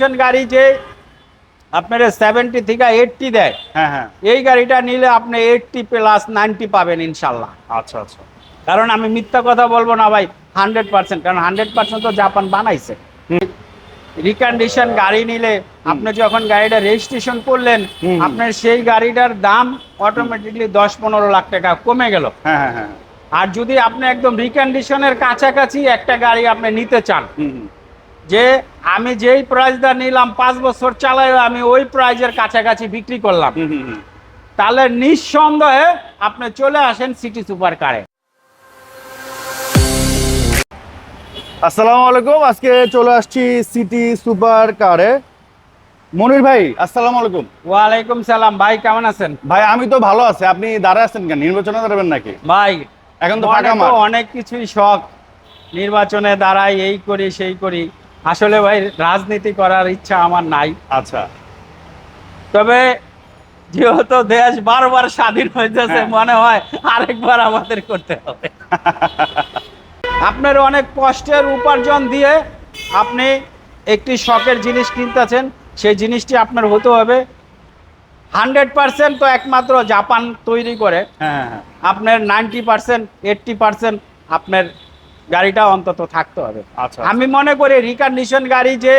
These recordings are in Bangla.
কন্ডিশন গাড়ি যে আপনার সেভেন্টি থেকে এইটটি দেয় হ্যাঁ হ্যাঁ। এই গাড়িটা নিলে আপনি এইটটি প্লাস নাইনটি পাবেন ইনশাল্লাহ আচ্ছা আচ্ছা। কারণ আমি মিথ্যা কথা বলব না ভাই হান্ড্রেড পার্সেন্ট কারণ হান্ড্রেড পার্সেন্ট তো জাপান বানাইছে। রিকন্ডিশন গাড়ি নিলে আপনি যখন গাড়িটা রেজিস্ট্রেশন করলেন। আপনার সেই গাড়িটার দাম অটোমেটিকলি দশ পনেরো লাখ টাকা কমে গেল। হ্যাঁ হ্যাঁ হ্যাঁ। আর যদি আপনি একদম রিকন্ডিশনের কাছাকাছি একটা গাড়ি আপনি নিতে চান। যে আমি যেই প্রাইসটা নিলাম পাঁচ বছর চালাই আমি ওই প্রাইজের কাছাকাছি বিক্রি করলাম। তাহলে নিঃসন্দেহে আপনি চলে আসেন সিটি সুপার কারে আসসালামু আলাইকুম আজকে চলে আসছি সিটি সুপার কারে মনির ভাই আসসালামু আলাইকুম। ওয়ালাইকুম সালাম ভাই কেমন আছেন? ভাই আমি তো ভালো আছি। আপনি দাঁড়ায় আছেন কেন? নির্বাচনে দাঁড়াবেন নাকি? ভাই এখন তো ফাঁকা অনেক কিছুই শখ। নির্বাচনে দাঁড়াই এই করি সেই করি। আসলে ভাই রাজনীতি করার ইচ্ছা আমার নাই। আচ্ছা। তবে যেহেতু দেশ বারবার স্বাধীন হয়েছে হ্যাঁ। মনে হয় আরেকবার আমাদের করতে হবে। আপনার অনেক কষ্টের উপার্জন দিয়ে আপনি একটি শখের জিনিস কিনতেছেন সেই জিনিসটি আপনার হতে হবে। হান্ড্রেড পার্সেন্ট তো একমাত্র জাপান তৈরি করে। হ্যাঁ হ্যাঁ। আপনার নাইনটি পার্সেন্ট এইটটি পার্সেন্ট আপনার গাড়িটা অন্তত থাকতে হবে। আচ্ছা আমি মনে করি রিকন্ডিশন গাড়ি যে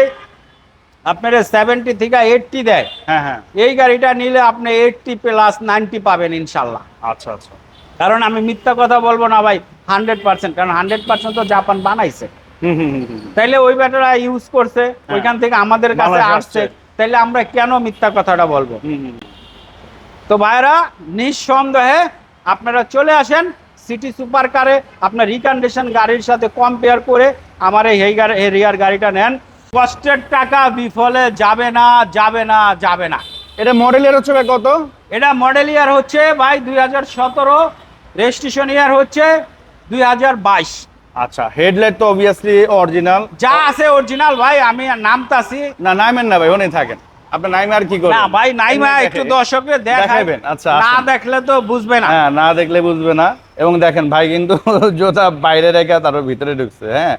আপনার সেভেন্টি থেকে এইটটি দেয় হ্যাঁ হ্যাঁ। এই গাড়িটা নিলে আপনি এইটটি প্লাস নাইনটি পাবেন ইনশাল্লাহ। আচ্ছা আচ্ছা। কারণ আমি মিথ্যা কথা বলব না ভাই হান্ড্রেড পার্সেন্ট কারণ হান্ড্রেড পার্সেন্ট তো জাপান বানাইছে। হুম হুম হুম, হুম। তাইলে ওই ব্যাটারা ইউজ করছে ওইখান থেকে আমাদের কাছে আসছে। তাইলে আমরা কেন মিথ্যা কথাটা বলব। তো ভাইরা নিঃসন্দেহে আপনারা চলে আসেন। সিটি সুপার কারে আপনার রিকন্ডিশন গাড়ির সাথে কম্পেয়ার করে আমার এই এই রিয়ার গাড়িটা নেন। কষ্টের টাকা বিফলে যাবে না যাবে না যাবে না। এটা মডেলের হচ্ছে কত? এটা মডেল ইয়ার হচ্ছে ভাই দুই হাজার সতেরো রেজিস্ট্রেশন ইয়ার হচ্ছে দুই হাজার বাইশ। আচ্ছা হেডলাইট তো অবভিয়াসলি অরিজিনাল যা আছে অরিজিনাল ভাই আমি নামতাছি। না নামেন না ভাই ওনে থাকেন। আপনার নাইমে আর কি করবেন? না ভাই নাই ভাই এমনি একটু দর্শককে দেখাবেন আচ্ছা, না দেখলে তো বুঝবে না। হ্যাঁ না দেখলে বুঝবে না। এবং দেখেন ভাই কিন্তু জোতা বাইরে রেখে তারপর ভিতরে ঢুকছে হ্যাঁ।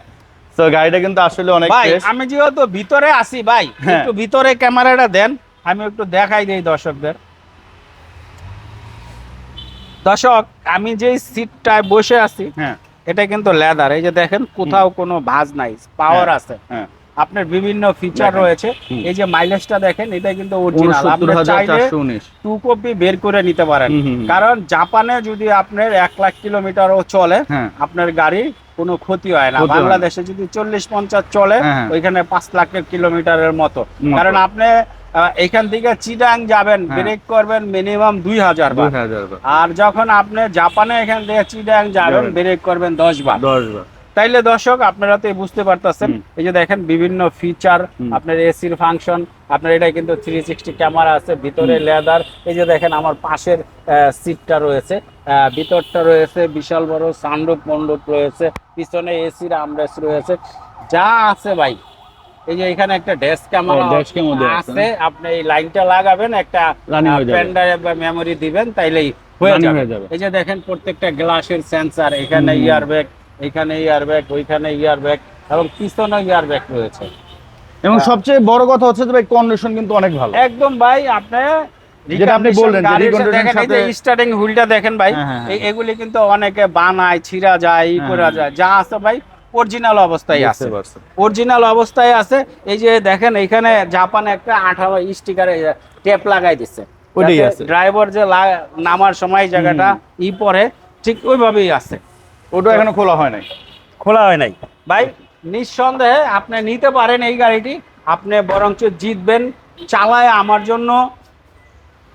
তো গাড়িটা কিন্তু আসলে অনেক ভাই আমি যেহেতু ভিতরে আসি ভাই হ্যাঁ। একটু ভিতরে ক্যামেরাটা দেন আমি একটু দেখাই দিই দর্শকদের। দর্শক আমি যে সিটটায় বসে আছি হ্যাঁ। এটা কিন্তু লেদার এই যে দেখেন কোথাও কোনো ভাঁজ নাই পাওয়ার হ্যাঁ, আছে। হ্যাঁ। আপনার বিভিন্ন ফিচার রয়েছে। এই যে মাইলেজটা দেখেন এটা কিন্তু অরিজিনাল আপনি চাইলে টু কপি বের করে নিতে পারেন। কারণ জাপানে যদি আপনার এক লাখ কিলোমিটারও চলে হ্যাঁ। আপনার গাড়ি কোনো ক্ষতি হয় না। বাংলাদেশে যদি চল্লিশ পঞ্চাশ চলে হ্যাঁ, হ্যাঁ। ওইখানে পাঁচ লাখের কিলোমিটারের মতো। কারণ আপনি এখান থেকে চিটাং যাবেন। ব্রেক করবেন মিনিমাম দুই হাজার বার। আর যখন আপনি জাপানে এখান থেকে চিটাং যাবেন যাবেন। ব্রেক করবেন দশ বার। দশ বার। তাইলে দর্শক আপনারা তো বুঝতে পারতেছেন। এই যে দেখেন বিভিন্ন ফিচার আপনার এসির ফাংশন আপনার এটা কিন্তু থ্রি সিক্সটি ক্যামেরা আছে ভিতরে লেদার এই যে দেখেন আমার পাশের সিটটা রয়েছে। ভিতরটা রয়েছে বিশাল বড় সানরূপ মণ্ডপ রয়েছে পিছনে এসির আমরেস রয়েছে। যা আছে ভাই এই যে এখানে একটা ডেস্ক ক্যামেরা আছে। আপনি এই লাইনটা লাগাবেন একটা পেন ড্রাইভ বা মেমোরি দিবেন তাইলেই হয়ে যাবে। এই যে দেখেন প্রত্যেকটা গ্লাসের সেন্সার এখানে হুম। এখানে ইয়ার ব্যাগ ওইখানে ইয়ার ব্যাগ এবং পিছনে ইয়ার ব্যাগ রয়েছে। এবং সবচেয়ে বড় কথা হচ্ছে যে ভাই কন্ডিশন কিন্তু অনেক ভালো। একদম ভাই আপনি যেটা আপনি বললেন যে দেখেন এই যে স্টার্টিং হুইলটা দেখেন ভাই হ্যাঁ, হ্যাঁ, এই- এগুলি কিন্তু অনেকে বানায় ছিঁড়া যায় ই হ্যাঁ, করা হ্যাঁ। যায়। যা আছে ভাই অরিজিনাল অবস্থায় আছে। অরিজিনাল অবস্থায় আছে। এই যে দেখেন এখানে জাপান একটা আঠারো স্টিকারে টেপ লাগাই দিচ্ছে। ড্রাইভার যে নামার সময় জায়গাটা ই পরে ঠিক ওইভাবেই আছে। ওটা এখনও খোলা হয় নাই। খোলা হয় নাই। ভাই নিঃসন্দেহে আপনি নিতে পারেন এই গাড়িটি। আপনি বরঞ্চ জিতবেন চালায় আমার জন্য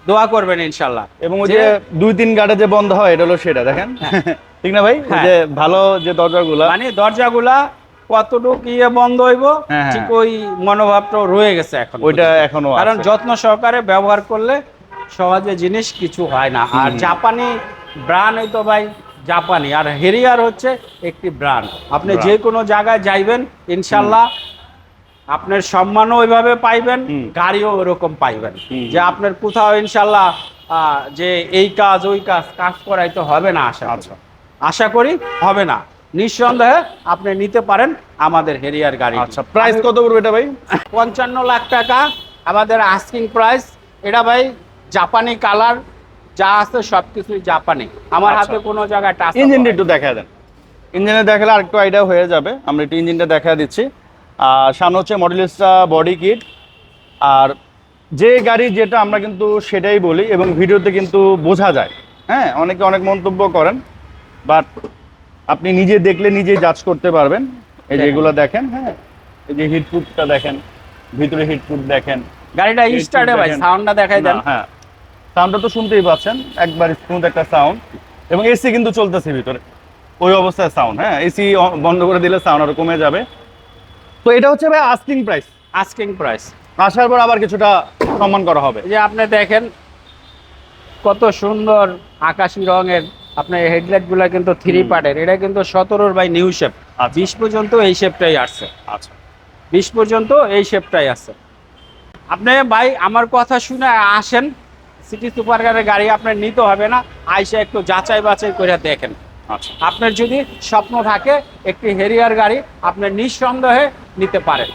দোয়া করবেন ইনশাল্লাহ এবং ওই যে দুই তিন গাড়ি যে বন্ধ হয় এটা হলো সেটা দেখেন। ঠিক না ভাই? হ্যাঁ। যে ভালো যে দরজাগুলা। মানে দরজাগুলা কতটুকু ইয়ে বন্ধ হইব হ্যাঁ, হ্যাঁ। ঠিক ওই মনোভাবটা রয়ে গেছে এখন ওইটা এখনও কারণ যত্ন সহকারে ব্যবহার করলে সহজে জিনিস কিছু হয় না। আর জাপানি ব্রান্ড এই তো ভাই জাপানি। আর হেরিয়ার হচ্ছে একটি ব্র্যান্ড আপনি। যে কোনো জায়গায় যাইবেন ইনশাল্লাহ আপনার সম্মানও ওইভাবে পাইবেন গাড়িও ওরকম পাইবেন। যে আপনার কোথাও ইনশাল্লাহ যে এই কাজ ওই কাজ কাজ করাই তো হবে না আশা করি। আচ্ছা। আশা করি হবে না। নিঃসন্দেহে আপনি নিতে পারেন আমাদের হেরিয়ার গাড়ি আচ্ছা প্রাইস কত পড়বে এটা ভাই? পঞ্চান্ন লাখ টাকা। আমাদের আস্কিং প্রাইস এটা ভাই জাপানি কালার যা আছে সবকিছুই জাপানি। আমার আচ্ছা। হাতে কোনো জায়গায় টাচ ইঞ্জিনটা একটু দেখা দেন। ইঞ্জিনে দেখালে আরেকটু আইডিয়া হয়ে যাবে। আমরা একটু ইঞ্জিনটা দেখা দিচ্ছি। আর সামনে হচ্ছে মডেলিস্টা বডি কিট আর যে গাড়ি যেটা আমরা কিন্তু সেটাই বলি এবং ভিডিওতে কিন্তু বোঝা যায়। হ্যাঁ অনেকে অনেক মন্তব্য করেন। বাট আপনি নিজে দেখলে নিজেই জাজ করতে পারবেন। এই যে দেখেন। হ্যাঁ। এই যে হিটপ্রুফটা দেখেন ভিতরে হিটপ্রুফ দেখেন। গাড়িটা স্টার্টে ভাই। সাউন্ডটা দেখাই দেন। হ্যাঁ। সাউন্ডটা তো শুনতেই পাচ্ছেন। একবার স্মুথ একটা সাউন্ড এবং এসি কিন্তু চলতেছে ভিতরে। ওই অবস্থায় সাউন্ড হ্যাঁ? এসি বন্ধ করে দিলে সাউন্ড আরও কমে যাবে। তো এটা হচ্ছে ভাই আস্কিং প্রাইস আস্কিং প্রাইস আসার পর আবার কিছুটা সম্মান করা হবে। যে আপনি দেখেন কত সুন্দর আকাশি রঙের আপনার হেডলাইটগুলা কিন্তু থ্রি পার্টের এটা কিন্তু সতেরোর বাই নিউ শেপ বিশ পর্যন্ত এই শেপটাই আসছে। আচ্ছা। বিশ পর্যন্ত এই শেপটাই আছে আপনি ভাই আমার কথা শুনে আসেন। সিটি সুপার কারের গাড়ি আপনার নিতে হবে না আইসা একটু যাচাই বাছাই করে দেখেন। আচ্ছা। আপনার যদি স্বপ্ন থাকে একটি হেরিয়ার গাড়ি আপনার নিঃসন্দেহে নিতে পারেন।